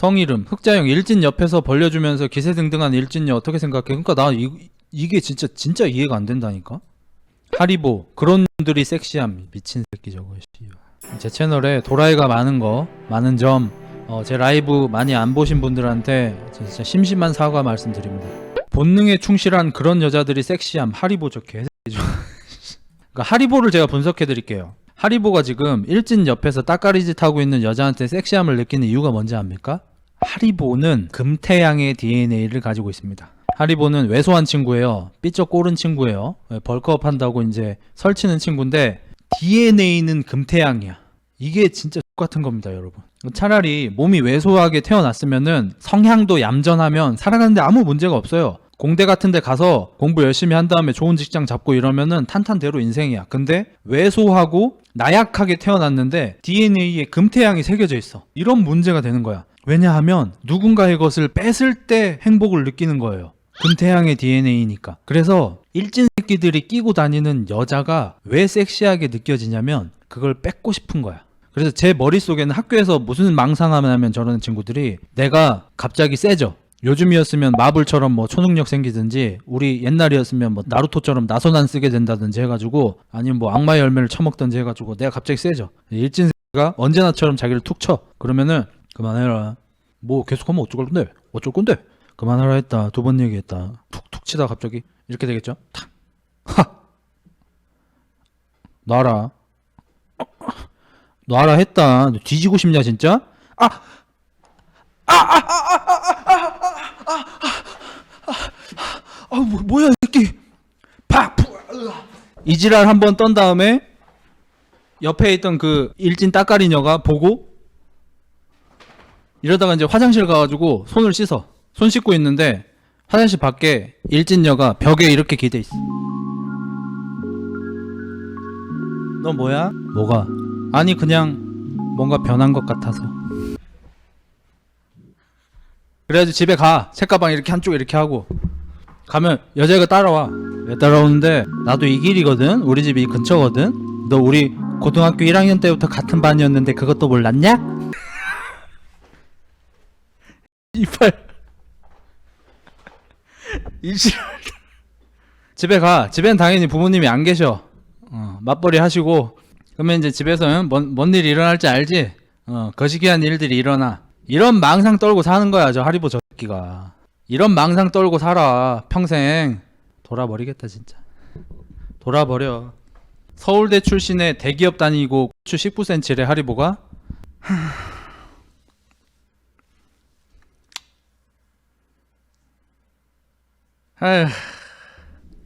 성이름, 흑자형 일진 옆에서 벌려주면서 기세 등등한 일진이 어떻게 생각해? 그러니까 나 이, 이게 진짜 진짜 이해가 안 된다니까. 하리보 그런 놈들이 섹시함 미친 새끼 저거. 제 채널에 도라이가 많은 거 많은 점. 어, 제 라이브 많이 안 보신 분들한테 진짜 심심한 사과 말씀드립니다. 본능에 충실한 그런 여자들이 섹시함 하리보 저 개새끼 저. 그러니까 하리보를 제가 분석해 드릴게요. 하리보가 지금 일진 옆에서 따까리짓 하고 있는 여자한테 섹시함을 느끼는 이유가 뭔지 압니까? 하리보는 금태양의 DNA를 가지고 있습니다. 하리보는 왜소한 친구예요. 삐쩍 꼬른 친구예요. 벌크업 한다고 이제 설치는 친구인데 DNA는 금태양이야. 이게 진짜 똑같은 겁니다, 여러분. 차라리 몸이 왜소하게 태어났으면은 성향도 얌전하면 살아가는데 아무 문제가 없어요. 공대 같은 데 가서 공부 열심히 한 다음에 좋은 직장 잡고 이러면은 탄탄대로 인생이야. 근데 왜소하고 나약하게 태어났는데 DNA에 금태양이 새겨져 있어. 이런 문제가 되는 거야. 왜냐하면 누군가의 것을 뺏을 때 행복을 느끼는 거예요. 금태양의 DNA니까. 그래서 일진 새끼들이 끼고 다니는 여자가 왜 섹시하게 느껴지냐면 그걸 뺏고 싶은 거야. 그래서 제 머릿속에는 학교에서 무슨 망상하면 하면 저러는 친구들이 내가 갑자기 세져. 요즘이었으면 마블처럼 뭐 초능력 생기든지 우리 옛날이었으면 뭐 나루토처럼 나선안 쓰게 된다든지 해가지고 아니면 뭐 악마의 열매를 처먹든지 해가지고 내가 갑자기 세져. 일진 새끼가 언제나처럼 자기를 툭 쳐. 그러면은 그만해라. 뭐 계속하면 어쩔 건데? 어쩔 건데? 그만하라 했다. 두 번 얘기했다. 툭툭 치다 갑자기 이렇게 되겠죠? 탁. 하. 놔라. 놔라 했다. 너 뒤지고 싶냐 진짜? 아! 아, 뭐, 뭐야, 이 새끼. 팍! 푸, 으아. 이지랄 한 번 떤 다음에 옆에 있던 그 일진 따까리녀가 보고 이러다가 이제 화장실 가가지고 손을 씻어. 손 씻고 있는데 화장실 밖에 일진녀가 벽에 이렇게 기대 있어. 너 뭐야? 뭐가? 아니 그냥 뭔가 변한 것 같아서. 그래가지고 집에 가. 책가방 이렇게 한쪽 이렇게 하고 가면 여자가 따라와. 왜 따라오는데 나도 이 길이거든. 우리 집이 이 근처거든. 너 우리 고등학교 1학년 때부터 같은 반이었는데 그것도 몰랐냐? 이빨 이지 집에 가. 집엔 당연히 부모님이 안 계셔. 어, 맞벌이 하시고 그러면 이제 집에서는 뭔, 뭔 일이 일어날지 알지? 어, 거시기한 일들이 일어나. 이런 망상 떨고 사는 거야, 저 하리보 저 새끼가. 이런 망상 떨고 살아. 평생. 돌아버리겠다, 진짜. 돌아버려. 서울대 출신의 대기업 다니고 추 19cm래 하리보가. 아휴.